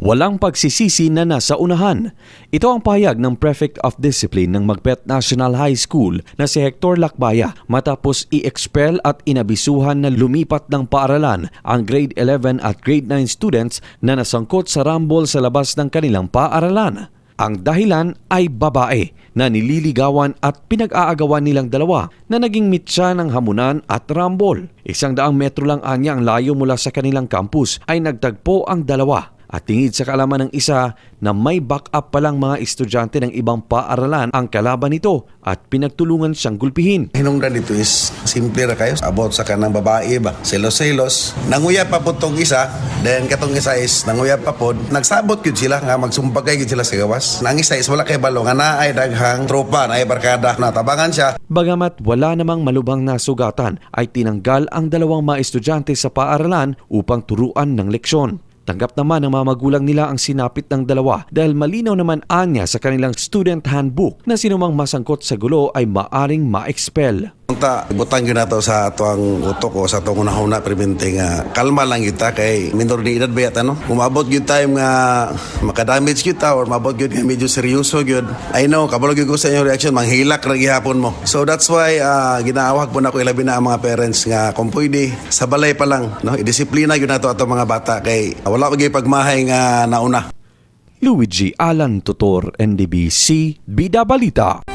Walang pagsisisi na nasa unahan. Ito ang pahayag ng Prefect of Discipline ng Magpet National High School na si Hector Lakbaya matapos i-expel at inabisuhan na lumipat ng paaralan ang grade 11 at grade 9 students na nasangkot sa rumble sa labas ng kanilang paaralan. Ang dahilan ay babae na nililigawan at pinag-aagawan nilang dalawa na naging mitsa ng hamunan at rumble. Isang daang metro lang anya ang layo mula sa kanilang campus ay nagtagpo ang dalawa at tingid sa kalaman ng isa na may backup palang mga estudyante ng ibang paaralan ang kalaban nito at pinagtulungan siyang gulpihin. Hinungdan dito is simple ra kayo. About sa kanang babae ba? Selos-selos. Nanguya pa po tong isa. Then katong isa is nanguya pa po. Nagsabot gyud sila nga magsumpagay gyud sila sa gawas. Nang isa is wala kay balo nga naay daghang tropa naay barkada. Natabangan siya. Bagamat wala namang malubhang nasugatan ay tinanggal ang dalawang mga estudyante sa paaralan upang turuan ng leksyon. Tanggap naman ng mga magulang nila ang sinapit ng dalawa dahil malinaw naman anya sa kanilang student handbook na sinumang masangkot sa gulo ay maaring ma-expel. Unta, butang yun nato sa ato ang utok o sa ato unahuna premente nga kalma lang kita kay minor di edad ba yata no? Kung maabot yun time nga makadamage kita or maabot yun nga medyo seryoso yun. I know, kabalo yun ko sa inyong reaction, manghilak ra gihapon mo. So that's why uh, ginaawag po na ko ilabi na ang mga parents nga kung pwede, sa balay pa lang, no? idisiplina yun nato ato mga bata kay wala ko pagmahay nga nauna. Luigi Alan Tutor, NDBC, Bida Balita.